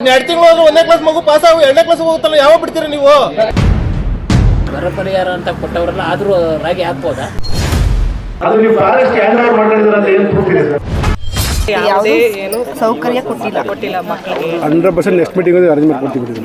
ಎರಡು ತಿಂಗಳು ಹೋದ್ರೆ ಒಂದೇ ಕ್ಲಾಸ್ ಮಗು ಪಾಸ್ ಆಗು ಎರಡನೇ ಕ್ಲಾಸ್ ಹೋಗುತ್ತಲ್ಲ ಯಾವ ಬಿಡ್ತೀರ ನೀವು? ಬರ ಪರಿಹಾರ ಅಂತ ಕೊಟ್ಟವರಲ್ಲ ಆದರೂ ರಾಗಿ ಹಾಕ್ಬೋದಾ? ಅದು ನೀವು ಫಾರೆಸ್ಟ್ ಹ್ಯಾಂಡ್ ಓವರ್ ಮಾಡಿದ್ರೆ ಅಂತ ಏನು ಪ್ರೂಫ್ ಇದೆ ಸರ್. ಯಾವುದೇ ಏನು ಸೌಕರ್ಯ ಕೊಟ್ಟಿಲ್ಲ. ಕೊಟ್ಟಿಲ್ಲ ಮಕ್ಕಳಿಗೆ. Hundred percent next meeting arrangement ಮಾಡ್ಕೊಡ್ತೀವಿ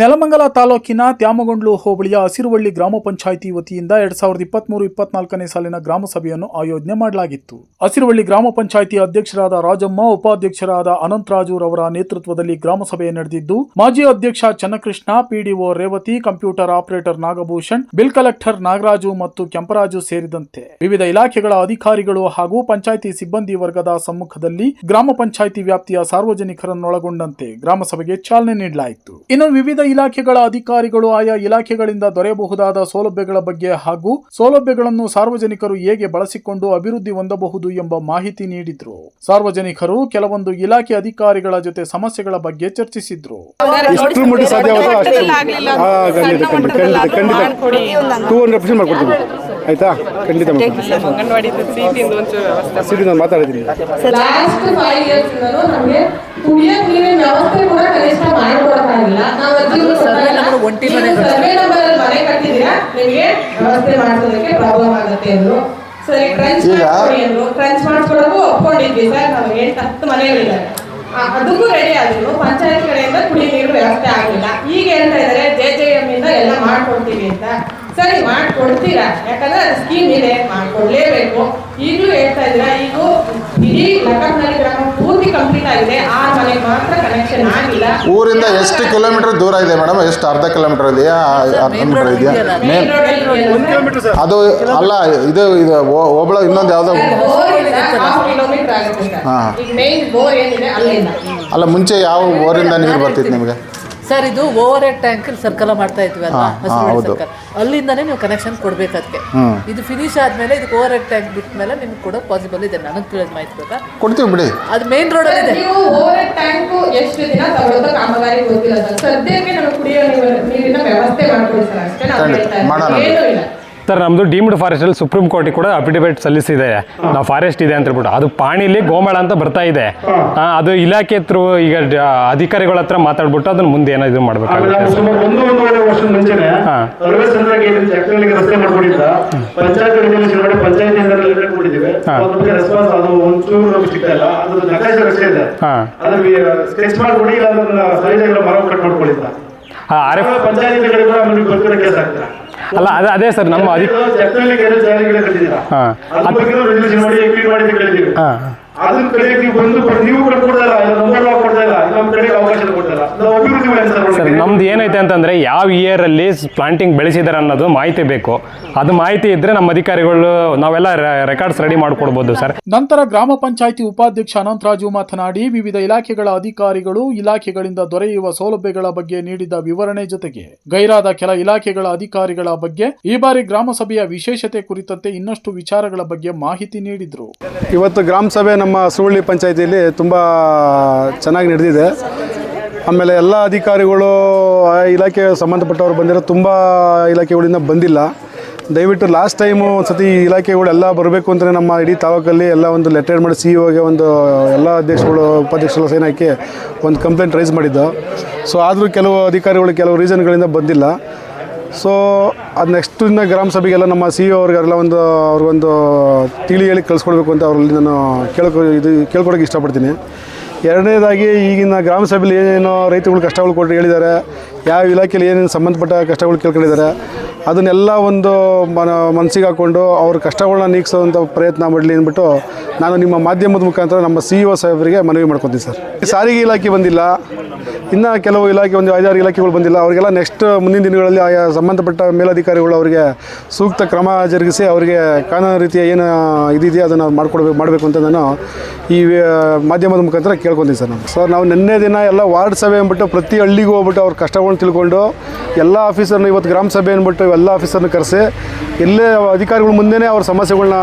ನೆಲಮಂಗಲ ತಾಲೂಕಿನ ತ್ಯಾಮಗೊಂಡ್ಲು ಹೋಬಳಿಯ ಹಸಿರುವಳ್ಳಿ ಗ್ರಾಮ ಪಂಚಾಯಿತಿ ವತಿಯಿಂದ ಎರಡ್ ಸಾವಿರದ ಇಪ್ಪತ್ಮೂರು, ಇಪ್ಪತ್ನಾಲ್ಕನೇ ಸಾಲಿನ ಗ್ರಾಮ ಸಭೆಯನ್ನು ಆಯೋಜನೆ ಮಾಡಲಾಗಿತ್ತು. ಹಸಿರುವಳ್ಳಿ ಗ್ರಾಮ ಪಂಚಾಯಿತಿ ಅಧ್ಯಕ್ಷರಾದ ರಾಜಮ್ಮ, ಉಪಾಧ್ಯಕ್ಷರಾದ ಅನಂತರಾಜು ರವರ ನೇತೃತ್ವದಲ್ಲಿ ಗ್ರಾಮ ಸಭೆ ನಡೆದಿದ್ದು, ಮಾಜಿ ಅಧ್ಯಕ್ಷ Channakrishna, PDO Revathi, computer operator Nagabhushan, bill collector Nagaraju ಮತ್ತು ಕೆಂಪರಾಜು ಸೇರಿದಂತೆ ವಿವಿಧ ಇಲಾಖೆಗಳ ಅಧಿಕಾರಿಗಳು ಹಾಗೂ ಪಂಚಾಯಿತಿ ಸಿಬ್ಬಂದಿ ವರ್ಗದ ಸಮ್ಮುಖದಲ್ಲಿ ಗ್ರಾಮ ಪಂಚಾಯಿತಿ ವ್ಯಾಪ್ತಿಯ ಸಾರ್ವಜನಿಕರನ್ನೊಳಗೊಂಡಂತೆ ಗ್ರಾಮ ಸಭೆಗೆ ಚಾಲನೆ ನೀಡಲಾಯಿತು. ಇನ್ನು ವಿವಿಧ ಇಲಾಖೆಗಳ ಅಧಿಕಾರಿಗಳು ಆಯಾ ಇಲಾಖೆಗಳಿಂದ ದೊರೆಯಬಹುದಾದ ಸೌಲಭ್ಯಗಳ ಬಗ್ಗೆ ಹಾಗೂ ಸೌಲಭ್ಯಗಳನ್ನು ಸಾರ್ವಜನಿಕರು ಹೇಗೆ ಬಳಸಿಕೊಂಡು ಅಭಿವೃದ್ಧಿ ಹೊಂದಬಹುದು ಎಂಬ ಮಾಹಿತಿ ನೀಡಿದ್ರು. ಸಾರ್ವಜನಿಕರು ಕೆಲವೊಂದು ಇಲಾಖೆ ಅಧಿಕಾರಿಗಳ ಜೊತೆ ಸಮಸ್ಯೆಗಳ ಬಗ್ಗೆ ಚರ್ಚಿಸಿದ್ರು. ಆಯ್ತಾ? ಖಂಡಿತ ಸಿಟಿ ನಾನು ಮಾತಾಡಿದ್ದೀನಿ ನಮಗೆ ಕುಡಿಯಕ್ ನೀರಿನ ವ್ಯವಸ್ಥೆ ಕೂಡ ಕನಿಷ್ಠ ಮಾಡಿಕೊಡಕ್ಕಾಗಿಲ್ಲ. ನಾವು ಅರ್ಜಿಗಳು ಸರ್ವೆ ನಂಬರ್ ಒಂಟಿ ಮನೆ. ಸರ್ವೆ ನಂಬರ್ ಅಲ್ಲಿ ಮನೆ ಕಟ್ಟಿದ್ದೀರಾ ನಿಮಗೆ ವ್ಯವಸ್ಥೆ ಮಾಡೋದಕ್ಕೆ ಪ್ರಾಬ್ಲಮ್ ಆಗುತ್ತೆ ಅಂದ್ರು ಸರಿ ಟ್ರಂಚ್ ಮಾಡಿಸ್ಕೊಡಿ ಅಂದ್ರು ಟ್ರಂಚ್ ಮಾಡಿಸ್ಕೊಡಕ್ಕೂ ಒಪ್ಕೊಂಡಿದ್ವಿ ಸರ್ ನಮಗೆ ಎಂಟು ಹತ್ತು ಮನೆಗಳಿದ್ದಾರೆ ಅದಕ್ಕೂ ರೆಡಿ ಆದ್ರು ಪಂಚಾಯತ್ ಕಡೆಯಿಂದ ಕುಡಿ ನೀರು ವ್ಯವಸ್ಥೆ ಆಗಿಲ್ಲ. ಈಗ ಹೇಳ್ತಾ ಇದಾರೆ ಜೆ ಜೆ ಎಂ ಇಂದ ಎಲ್ಲ ಮಾಡ್ಕೊಡ್ತೀವಿ ಅಂತ. ಸರಿ ಮಾಡ್ಕೊಡ್ತೀರಾ? ಯಾಕಂದ್ರೆ ಅದು ಸ್ಕೀಮ್ ಇದೆ ಮಾಡ್ಕೊಡ್ಲೇಬೇಕು. ಈಗಲೂ ಹೇಳ್ತಾ ಇದ್ದೀರಾ ಈಗ ಇಡೀ ಲಕ್ಕಂನಲ್ಲಿ ಗ್ರಾಮ ಪೂರ್ತಿ ಕಂಪ್ಲೀಟ್ ಆಗಿದೆ. ಆ ಮನೆಗೆ ಮಾತ್ರ ಕನೆಕ್ಷನ್ ಆಗಿಲ್ಲ. ಊರಿಂದ ಎಷ್ಟು ಕಿಲೋಮೀಟರ್ ದೂರ ಇದೆ ಮೇಡಮ್ ಎಷ್ಟು ಅರ್ಧ ಕಿಲೋಮೀಟರ್ ಇದೆಯಾ? ಅರ್ಧ ಕಿಲೋಮೀಟರ್ ಇದೆಯಾ? ಮೇನ್ ಅದು ಅಲ್ಲ ಇದು ಇದು ಒಬ್ಳ ಇನ್ನೊಂದು ಯಾವುದೋ ಹಾಂ. ಅಲ್ಲ ಮುಂಚೆ ಯಾವ ಊರಿಂದ ನೀರು ಬರ್ತಿತ್ತು ನಿಮಗೆ? ಸರ್ ಇದು ಓವರ್ ಹೆಡ್ ಟ್ಯಾಂಕ್ ಸರ್ಕಲ್ ಮಾಡ್ತಾ ಇದ್ವಿ ಅಲ್ವಾ? ಹಾ, ಹಾ, ಹಸಿರುವಳ್ಳಿ ಹೌದು. ಸರ್ಕಲ್ ಅಲ್ಲಿಂದಾನೇ ನೀವು ಕನೆಕ್ಷನ್ ಕೊಡ್ಬೇಕು ಅದಕ್ಕೆ ಇದು ಫಿನಿಶ್ ಆದ್ಮೇಲೆ ಇದಕ್ಕೆ ಓವರ್ ಹೆಡ್ ಟ್ಯಾಂಕ್ ಬಿಟ್ಟ ಮೇಲೆ ನಿಮ್ಗೆ ಕೂಡ ಪಾಸಿಬಲ್ ಇದೆ. ನನಗೆ ತಿಳಿದ ಮಾಹಿತಿ ಬೇಕಾ ಕೊಡ್ತೀವಿ ಬಿಡಿ. ಅದು ಮೇನ್ ರೋಡ್ ಅಲ್ಲಿ ಇದೆ. ನೀವು ಓವರ್ ಟ್ಯಾಂಕ್ ಎಷ್ಟು ದಿನ ತಗೊಳ್ಳೋದು ಕಾಮಗಾರಿ ಗೊತ್ತಿಲ್ಲ ಸರ್ ಸದ್ಯಕ್ಕೆ ನಮಗೆ ಕುಡಿಯೋ ನೀರು- ನೀರಿನ ವ್ಯವಸ್ಥೆ ಮಾಡ್ಕೊಡಿ ಸರ್ ಅಷ್ಟೇ ನಾವು ಹೇಳ್ತಾ. ಮಾಡೋಣ. ಏನೂ ಇಲ್ಲ. ಸರ್ ನಮ್ಮದು ಡೀಮ್ಡ್ ಫಾರೆಸ್ಟಲ್ಲಿ ಸುಪ್ರೀಂ ಕೋರ್ಟಿಗೆ ಕೂಡ ಅಫಿಡವಿಟ್ ಸಲ್ಲಿಸಿದೆ. ನಾವು ಫಾರೆಸ್ಟ್ ಇದೆ ಅಂತ ಹೇಳ್ಬಿಟ್ಟು. ಅದು ಪಾಣಿಲಿ ಗೋಮಾಳ ಅಂತ ಬರ್ತಾ ಇದೆ. ಅದು ಇಲಾಖೆ ಥ್ರೂ ಈಗ ಅಧಿಕಾರಿಗಳ ಹತ್ರ ಮಾತಾಡ್ಬಿಟ್ಟು ಅದನ್ನ ಮುಂದೆ ಏನೋ ಇದು ಮಾಡ್ಬೇಕಾಗುತ್ತೆ. ಹಾಂ. ಆರ್ ಎಫ್ ಪಂಚಾಯತ್ ಅಲ್ಲ ಅದೇ ಅದೇ ಸರ್ ನಮ್ಮ ಅದಕ್ಕೆ ಹಾ. ಅದನ್ನ ಕಡೆಗೆ ನೀವು ಬಂದು ಕೊಡ್- ನೀವು ಕೂಡ ಕೊಡ್ತಾ ಇಲ್ಲ ಇಲ್ಲ ನಂಬರ್ ಕೊಡ್ತಾ ಇಲ್ಲ ನಮ್ಮ ಕಡೆಗೆ ಅವಕಾಶ ಕೊಡ್ತಾ ಸರ್ ಸರ್ ನಮ್ದು ಏನೈತೆ ಅಂತಂದ್ರೆ ಯಾವ ಅಲ್ಲಿ ಪ್ಲಾಂಟಿಂಗ್ ಬೆಳೆಸಿದಾರೆ ಅನ್ನೋದು ಮಾಹಿತಿ ಬೇಕು. ಅದು ಮಾಹಿತಿ ಇದ್ರೆ ನಮ್ಮ ಅಧಿಕಾರಿಗಳು ನಾವೆಲ್ಲ ರೆಕಾರ್ಡ್ಸ್ ರೆಡಿ ಮಾಡ್ಕೊಡ್ಬೋದು ಸರ್. ನಂತರ ಗ್ರಾಮ ಪಂಚಾಯಿತಿ ಉಪಾಧ್ಯಕ್ಷ ಅನಂತರಾಜು ಮಾತನಾಡಿ ವಿವಿಧ ಇಲಾಖೆಗಳ ಅಧಿಕಾರಿಗಳು ಇಲಾಖೆಗಳಿಂದ ದೊರೆಯುವ ಸೌಲಭ್ಯಗಳ ಬಗ್ಗೆ ನೀಡಿದ ವಿವರಣೆ ಜೊತೆಗೆ ಗೈರಾದ ಕೆಲ ಇಲಾಖೆಗಳ ಅಧಿಕಾರಿಗಳ ಬಗ್ಗೆ ಈ ಬಾರಿ ಗ್ರಾಮ ಸಭೆಯ ವಿಶೇಷತೆ ಕುರಿತಂತೆ ಇನ್ನಷ್ಟು ವಿಚಾರಗಳ ಬಗ್ಗೆ ಮಾಹಿತಿ ನೀಡಿದ್ರು. ಇವತ್ತು ಗ್ರಾಮ ಸಭೆ ನಮ್ಮ ಸುರುಳಿ ಪಂಚಾಯತಿಯಲ್ಲಿ ತುಂಬಾ ಚೆನ್ನಾಗಿ ನಡೆದಿದೆ. ಆಮೇಲೆ ಎಲ್ಲ ಅಧಿಕಾರಿಗಳು ಆ ಇಲಾಖೆ ಸಂಬಂಧಪಟ್ಟವರು ಬಂದಿರೋ ತುಂಬ ಇಲಾಖೆಗಳಿಂದ ಬಂದಿಲ್ಲ. ದಯವಿಟ್ಟು ಲಾಸ್ಟ್ ಟೈಮು ಒಂದು ಸತಿ ಈ ಇಲಾಖೆಗಳೆಲ್ಲ ಬರಬೇಕು ಅಂತಲೇ ನಮ್ಮ ಇಡೀ ತಾಲೂಕಲ್ಲಿ ಎಲ್ಲ ಒಂದು ಲೆಟರ್ ಮಾಡಿ ಸಿ ಇಒಗೆ ಒಂದು ಎಲ್ಲ ಅಧ್ಯಕ್ಷಗಳು, ಉಪಾಧ್ಯಕ್ಷರು ಸೈನ್ ಹಾಕಿ ಒಂದು ಕಂಪ್ಲೇಂಟ್ ರೈಸ್ ಮಾಡಿದ್ದು. ಸೊ ಆದರೂ ಕೆಲವು ಅಧಿಕಾರಿಗಳು ಕೆಲವು ರೀಸನ್ಗಳಿಂದ ಬಂದಿಲ್ಲ. ಸೊ ಅದು ನೆಕ್ಸ್ಟ್ ಇನ್ನು ಗ್ರಾಮ ಸಭೆಗೆಲ್ಲ ನಮ್ಮ ಸಿ ಇ ಅವ್ರಿಗೆಲ್ಲ ಒಂದು, ಅವ್ರಿಗೊಂದು ತಿಳಿ ಹೇಳಿ ಕಳಿಸ್ಕೊಡ್ಬೇಕು ಅಂತ ಅವರಲ್ಲಿ ನಾನು ಕೇಳ್ಕೊ, ಇದು ಕೇಳ್ಕೊಡೋಕೆ ಇಷ್ಟಪಡ್ತೀನಿ. ಎರಡನೇದಾಗಿ ಈಗಿನ ಗ್ರಾಮ ಸಭೆಯಲ್ಲಿ ಏನೇನೋ ರೈತಗಳು ಕಷ್ಟಗಳು ಕೊಟ್ಟು ಹೇಳಿದ್ದಾರೆ. ಯಾವ ಇಲಾಖೆಯಲ್ಲಿ ಏನೇನು ಸಂಬಂಧಪಟ್ಟ ಕಷ್ಟಗಳು ಕೇಳ್ಕೊಂಡಿದ್ದಾರೆ, ಅದನ್ನೆಲ್ಲ ಒಂದು ಮನ ಮನಸ್ಸಿಗೆ ಹಾಕ್ಕೊಂಡು ಅವ್ರ ಕಷ್ಟಗಳನ್ನ ನೀಗಿಸೋವಂಥ ಪ್ರಯತ್ನ ಮಾಡಲಿ ಅಂದ್ಬಿಟ್ಟು ನಾನು ನಿಮ್ಮ ಮಾಧ್ಯಮದ ಮುಖಾಂತರ ನಮ್ಮ ಸಿ ಇ ಒ ಸಾಹೇಬರಿಗೆ ಮನವಿ ಮಾಡ್ಕೊತೀನಿ ಸರ್. ಸಾರಿಗೆ ಇಲಾಖೆ ಬಂದಿಲ್ಲ, ಇನ್ನು ಕೆಲವು ಇಲಾಖೆ, ಒಂದು ಐದಾರು ಇಲಾಖೆಗಳು ಬಂದಿಲ್ಲ, ಅವರಿಗೆಲ್ಲ ನೆಕ್ಸ್ಟ್ ಮುಂದಿನ ದಿನಗಳಲ್ಲಿ ಆಯಾ ಸಂಬಂಧಪಟ್ಟ ಮೇಲಧಿಕಾರಿಗಳು ಅವರಿಗೆ ಸೂಕ್ತ ಕ್ರಮ ಜರುಗಿಸಿ ಅವರಿಗೆ ಕಾನೂನು ರೀತಿಯ ಏನು ಇದೆಯೋ ಅದನ್ನು ಮಾಡ್ಕೊಡ್ಬೇಕು ಮಾಡಬೇಕು ಅಂತ ನಾನು ಈ ಮಾಧ್ಯಮದ ಮುಖಾಂತರ ಕೇಳ್ಕೊತೀನಿ ಸರ್ ನಾನು. ಸರ್, ನಾವು ನಿನ್ನೆ ದಿನ ಎಲ್ಲ ವಾರ್ಡ್ ಸಭೆ ಅಂದ್ಬಿಟ್ಟು ಪ್ರತಿ ಹಳ್ಳಿಗೂ ಹೋಗ್ಬಿಟ್ಟು ಅವ್ರ ಕಷ್ಟಗಳನ್ನ ತಿಳ್ಕೊಂಡು ಎಲ್ಲ ಆಫೀಸರ್ನ ಇವತ್ತು ಗ್ರಾಮ ಸಭೆ ಅಂದ್ಬಿಟ್ಟು ಎಲ್ಲ ಆಫೀಸರ್ನ ಕರೆಸಿ ಎಲ್ಲೇ ಅಧಿಕಾರಿಗಳ ಮುಂದೆನೇ ಅವ್ರ ಸಮಸ್ಯೆಗಳನ್ನ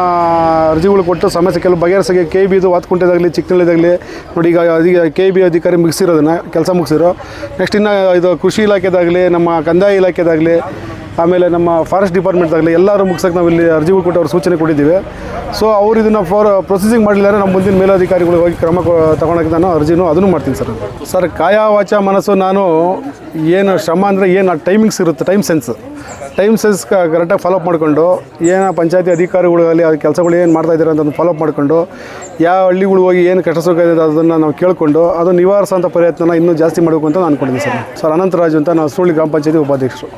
ಅರ್ಜಿಗಳು ಕೊಟ್ಟು ಸಮಸ್ಯೆ ಕೆಲವು ಬಗೆಹರಿಸೋಕೆ ಕೆ ಬಿದು ವಾತ್ಕುಂಟೆದಾಗಲಿ ಚಿಕ್ಕನಳ್ಳಿದಾಗಲಿ ನೋಡಿ ಈಗ ಕೆ ಬಿ ಅಧಿಕಾರಿ ಮುಗಿಸಿರೋದನ್ನು ಕೆಲಸ ಮುಗಿಸಿರೋ. ನೆಕ್ಸ್ಟ್ ಇನ್ನು ಇದು ಕೃಷಿ ಇಲಾಖೆದಾಗಲಿ, ನಮ್ಮ ಕಂದಾಯ ಇಲಾಖೆದಾಗಲಿ, ಆಮೇಲೆ ನಮ್ಮ ಫಾರೆಸ್ಟ್ ಡಿಪಾರ್ಟ್ಮೆಂಟ್ದಾಗಲಿ ಎಲ್ಲರೂ ಮುಗಿಸೋಕೆ ನಾವು ಇಲ್ಲಿ ಅರ್ಜಿಗಳು ಕೊಟ್ಟು ಅವ್ರ ಸೂಚನೆ ಕೊಟ್ಟಿದ್ದೀವಿ. ಸೊ ಅವ್ರು ಇದನ್ನು ಫಾರ್ ಪ್ರೊಸೆಸಿಂಗ್ ಮಾಡಲಿಲ್ಲ ನಮ್ಮ ಮುಂದಿನ ಮೇಲಾಧಿಕಾರಿಗಳು ಹೋಗಿ ಕ್ರಮ ತಗೊಳಕ್ಕೆ ನಾನು ಅರ್ಜಿನೂ ಅದನ್ನು ಮಾಡ್ತೀನಿ ಸರ್ ಸರ್, ಕಾಯ ವಾಚ ಮನಸ್ಸು ನಾನು ಏನು ಶ್ರಮ ಅಂದರೆ ಏನು ಟೈಮಿಂಗ್ಸ್ ಇರುತ್ತೆ ಟೈಮ್ ಸೆನ್ಸ್ ಟೈಮ್ ಸೆನ್ಸ್ ಕರೆಕ್ಟಾಗಿ ಫಾಲೋಅಪ್ ಮಾಡಿಕೊಂಡು, ಏನು ಪಂಚಾಯತಿ ಅಧಿಕಾರಿಗಳಲ್ಲಿ ಅದು ಕೆಲಸಗಳು ಏನು ಮಾಡ್ತಾ ಇದ್ದಾರೆ ಅಂತ ಫಾಲೋಅಪ್ ಮಾಡಿಕೊಂಡು, ಯಾವ ಹಳ್ಳಿಗಳು ಹೋಗಿ ಏನು ಕಷ್ಟ ಸುಖ ಇದೆ ಅದನ್ನು ನಾವು ಕೇಳಿಕೊಂಡು ಅದು ನಿವಾರಿಸೋಂಥ ಪ್ರಯತ್ನನ ಇನ್ನೂ ಜಾಸ್ತಿ ಮಾಡಬೇಕು ಅಂತ ನಾನು ಅಂದ್ಕೊಂಡಿದ್ದೀನಿ ಸರ್. ಸರ್, ಅನಂತರಾಜು ಅಂತ ನಾವು ಸುಳ್ಳಿ ಗ್ರಾಮ ಪಂಚಾಯತಿ ಉಪಾಧ್ಯಕ್ಷರು.